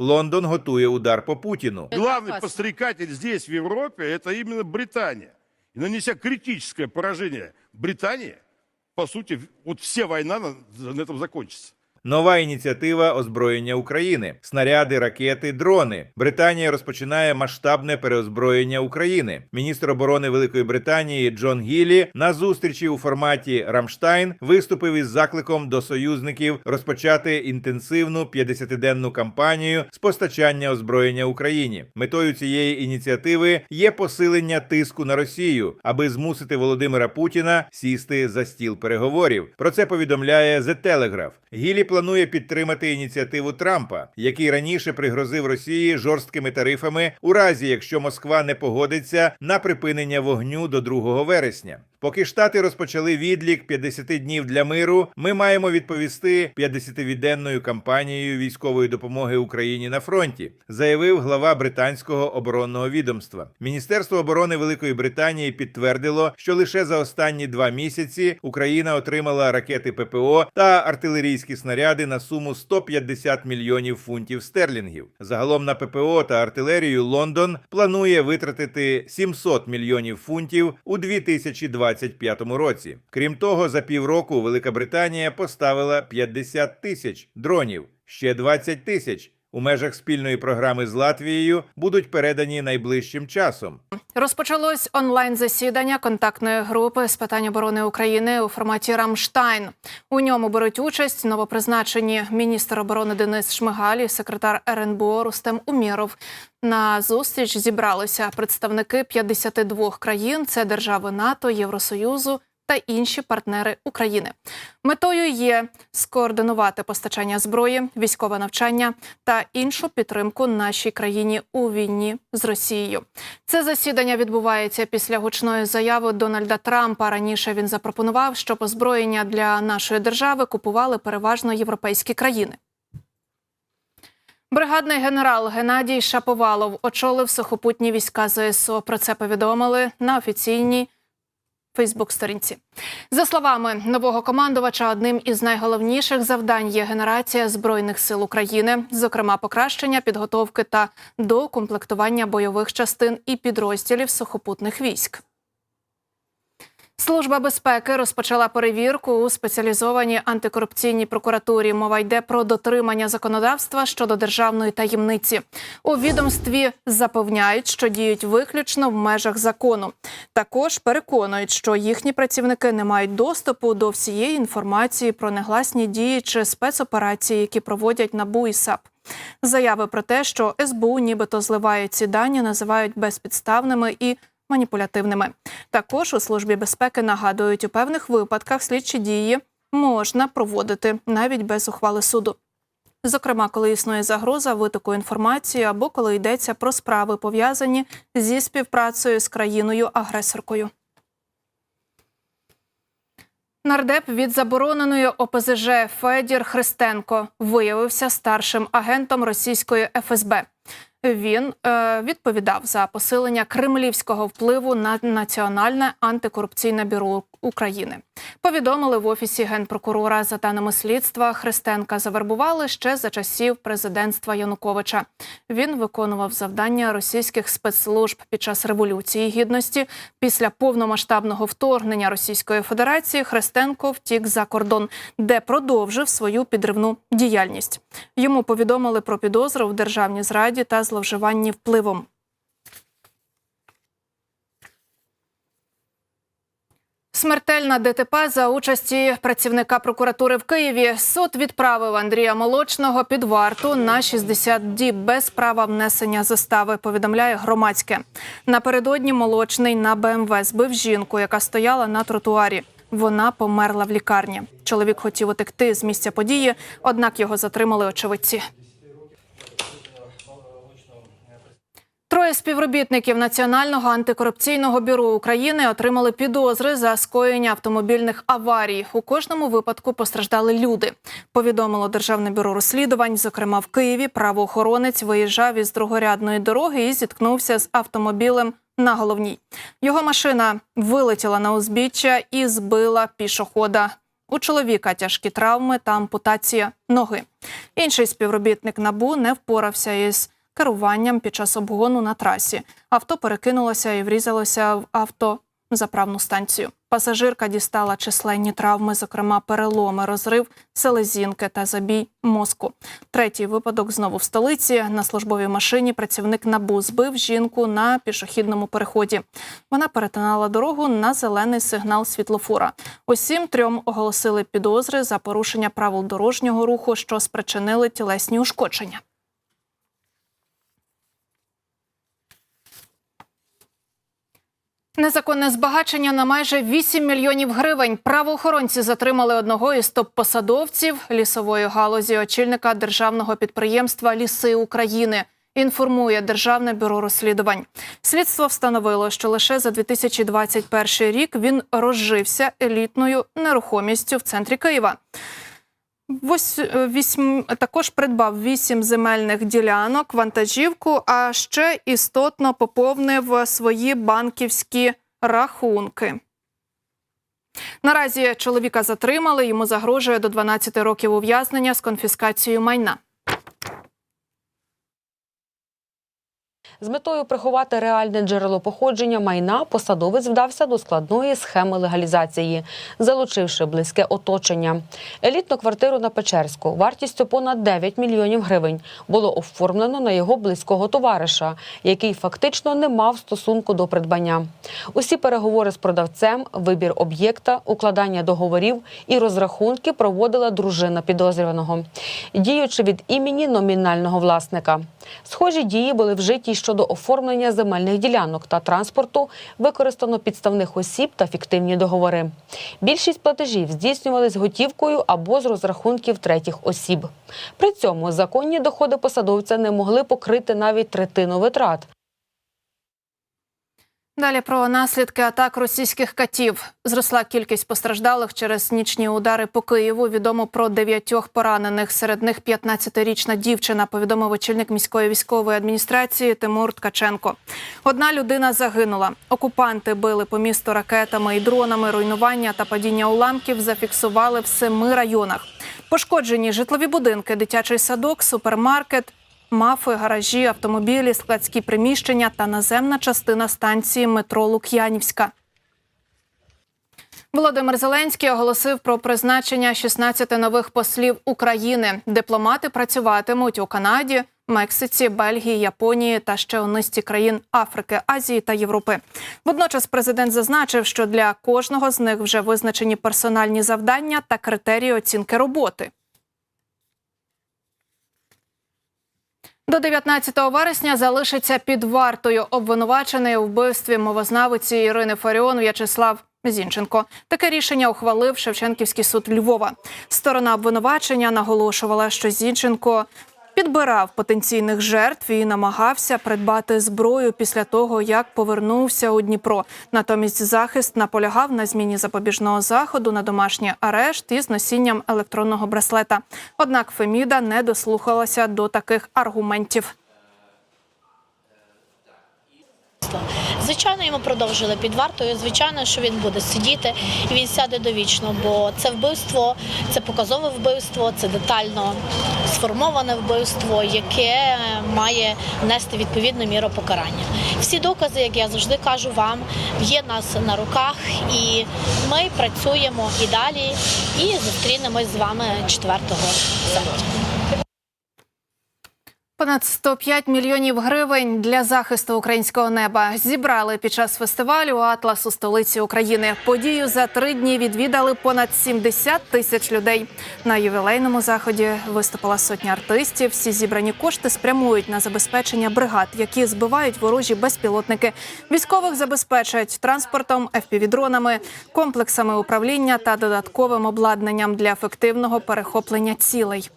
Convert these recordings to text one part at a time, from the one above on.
Лондон готує удар по Путіну. Главный опасно. подстрекатель здесь, в Европе, это именно Британия. И нанеся критическое поражение Британии, по сути, вот вся война на, на этом закончится. Нова ініціатива озброєння України: снаряди, ракети, дрони. Британія розпочинає масштабне переозброєння України. Міністр оборони Великої Британії Джон Гіллі на зустрічі у форматі Рамштайн виступив із закликом до союзників розпочати інтенсивну 50-денну кампанію з постачання озброєння Україні. Метою цієї ініціативи є посилення тиску на Росію, аби змусити Володимира Путіна сісти за стіл переговорів. Про це повідомляє The Telegraph. Гілі планує підтримати ініціативу Трампа, який раніше пригрозив Росії жорсткими тарифами у разі, якщо Москва не погодиться на припинення вогню до 2 вересня. Поки штати розпочали відлік 50 днів для миру, ми маємо відповісти 50-віденною кампанією військової допомоги Україні на фронті, заявив глава британського оборонного відомства. Міністерство оборони Великої Британії підтвердило, що лише за останні два місяці Україна отримала ракети ППО та артилерійські снаряди на суму 150 мільйонів фунтів стерлінгів. Загалом на ППО та артилерію Лондон планує витратити 700 мільйонів фунтів у 2025 році. Крім того, за півроку Велика Британія поставила 50 тисяч дронів, ще 20 тисяч. У межах спільної програми з Латвією будуть передані найближчим часом. Розпочалось онлайн засідання контактної групи з питань оборони України у форматі Рамштайн. У ньому беруть участь новопризначені міністр оборони Денис Шмигаль і секретар РНБО Рустем Умєров. На зустріч зібралися представники 52 країн: це держави НАТО, Євросоюзу. Та інші партнери України метою є скоординувати постачання зброї, військове навчання та іншу підтримку нашій країні у війні з Росією. Це засідання відбувається після гучної заяви Дональда Трампа. Раніше він запропонував, щоб озброєння для нашої держави купували переважно європейські країни. Бригадний генерал Геннадій Шаповалов очолив сухопутні війська ЗСУ. Про це повідомили на офіційній Фейсбук-сторінці. За словами нового командувача, одним із найголовніших завдань є генерація збройних сил України, зокрема покращення підготовки та доукомплектування бойових частин і підрозділів сухопутних військ. Служба безпеки розпочала перевірку у спеціалізованій антикорупційній прокуратурі. Мова йде про дотримання законодавства щодо державної таємниці. У відомстві запевняють, що діють виключно в межах закону. Також переконують, що їхні працівники не мають доступу до всієї інформації про негласні дії чи спецоперації, які проводять НАБУ і САП. Заяви про те, що СБУ нібито зливає ці дані, називають безпідставними і маніпулятивними. Також у службі безпеки нагадують, у певних випадках слідчі дії можна проводити навіть без ухвали суду. Зокрема, коли існує загроза витоку інформації або коли йдеться про справи пов'язані зі співпрацею з країною-агресоркою. Нардеп від забороненої ОПЗЖ Федір Христенко виявився старшим агентом російської ФСБ. Він е, відповідав за посилення кремлівського впливу на Національне антикорупційне бюро України. Повідомили в офісі генпрокурора за даними слідства. Христенка завербували ще за часів президентства Януковича. Він виконував завдання російських спецслужб під час революції гідності. Після повномасштабного вторгнення Російської Федерації Христенко втік за кордон, де продовжив свою підривну діяльність. Йому повідомили про підозру в державній зраді та зловживанні впливом. Смертельна ДТП за участі працівника прокуратури в Києві. Суд відправив Андрія Молочного під варту на 60 діб без права внесення застави. Повідомляє громадське. Напередодні молочний на БМВ збив жінку, яка стояла на тротуарі. Вона померла в лікарні. Чоловік хотів утекти з місця події, однак його затримали очевидці. Троє співробітників Національного антикорупційного бюро України отримали підозри за скоєння автомобільних аварій. У кожному випадку постраждали люди. Повідомило Державне бюро розслідувань. Зокрема, в Києві правоохоронець виїжджав із другорядної дороги і зіткнувся з автомобілем на головній. Його машина вилетіла на узбіччя і збила пішохода. У чоловіка тяжкі травми та ампутація ноги. Інший співробітник набу не впорався із керуванням під час обгону на трасі. Авто перекинулося і врізалося в автозаправну станцію. Пасажирка дістала численні травми, зокрема переломи, розрив селезінки та забій мозку. Третій випадок знову в столиці. На службовій машині працівник набу збив жінку на пішохідному переході. Вона перетинала дорогу на зелений сигнал світлофора. Усім трьом оголосили підозри за порушення правил дорожнього руху, що спричинили тілесні ушкодження. Незаконне збагачення на майже 8 мільйонів гривень. Правоохоронці затримали одного із топ-посадовців лісової галузі, очільника державного підприємства Ліси України. Інформує Державне бюро розслідувань. Слідство встановило, що лише за 2021 рік він розжився елітною нерухомістю в центрі Києва. Вось вісім також придбав вісім земельних ділянок, вантажівку, а ще істотно поповнив свої банківські рахунки. Наразі чоловіка затримали. Йому загрожує до 12 років ув'язнення з конфіскацією майна. З метою приховати реальне джерело походження майна посадовець вдався до складної схеми легалізації, залучивши близьке оточення. Елітну квартиру на Печерську вартістю понад 9 мільйонів гривень було оформлено на його близького товариша, який фактично не мав стосунку до придбання. Усі переговори з продавцем, вибір об'єкта, укладання договорів і розрахунки проводила дружина підозрюваного, діючи від імені номінального власника. Схожі дії були вжиті щодо оформлення земельних ділянок та транспорту, використано підставних осіб та фіктивні договори. Більшість платежів здійснювались готівкою або з розрахунків третіх осіб. При цьому законні доходи посадовця не могли покрити навіть третину витрат. Далі про наслідки атак російських катів. Зросла кількість постраждалих через нічні удари по Києву. Відомо про дев'ятьох поранених. Серед них 15-річна дівчина, повідомив очільник міської військової адміністрації Тимур Ткаченко. Одна людина загинула. Окупанти били по місту ракетами і дронами. Руйнування та падіння уламків зафіксували в семи районах. Пошкоджені житлові будинки, дитячий садок, супермаркет. Мафи, гаражі, автомобілі, складські приміщення та наземна частина станції метро Лук'янівська. Володимир Зеленський оголосив про призначення 16 нових послів України. Дипломати працюватимуть у Канаді, Мексиці, Бельгії, Японії та ще у низці країн Африки, Азії та Європи. Водночас президент зазначив, що для кожного з них вже визначені персональні завдання та критерії оцінки роботи. До 19 вересня залишиться під вартою обвинувачений у вбивстві мовознавиці Ірини Фаріон В'ячеслав Зінченко. Таке рішення ухвалив Шевченківський суд Львова. Сторона обвинувачення наголошувала, що Зінченко підбирав потенційних жертв і намагався придбати зброю після того, як повернувся у Дніпро. Натомість захист наполягав на зміні запобіжного заходу на домашній арешт із носінням електронного браслета. Однак Феміда не дослухалася до таких аргументів. Звичайно, йому продовжили під вартою. Звичайно, що він буде сидіти і він сяде довічно, бо це вбивство, це показове вбивство, це детально сформоване вбивство, яке має нести відповідну міру покарання. Всі докази, як я завжди кажу вам, є нас на руках, і ми працюємо і далі, і зустрінемось з вами 4 серпня. Понад 105 мільйонів гривень для захисту українського неба зібрали під час фестивалю Атлас у столиці України. Подію за три дні відвідали понад 70 тисяч людей. На ювілейному заході виступила сотня артистів. Всі зібрані кошти спрямують на забезпечення бригад, які збивають ворожі безпілотники. Військових забезпечать транспортом, FPV-дронами, комплексами управління та додатковим обладнанням для ефективного перехоплення цілей.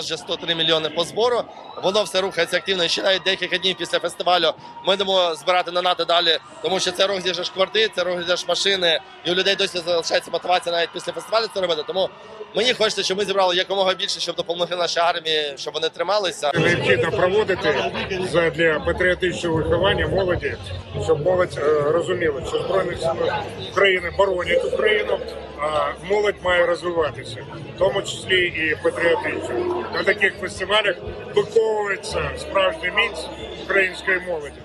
Нас вже 103 мільйони по збору. Воно все рухається активно. Ще навіть декілька днів після фестивалю ми будемо збирати донати далі, тому що це розіграш квартир, це розіграш машини, і у людей досі залишається мотивація навіть після фестивалю це робити. Тому мені хочеться, щоб ми зібрали якомога більше, щоб допомогли нашій армії, щоб вони трималися. необхідно проводити для патріотичного виховання молоді, щоб молодь е, розуміла, що збройні сили України боронять Україну, молодь має розвиватися, в тому числі і патріотично. На таких фестивалях виховується справжній міць української молоді.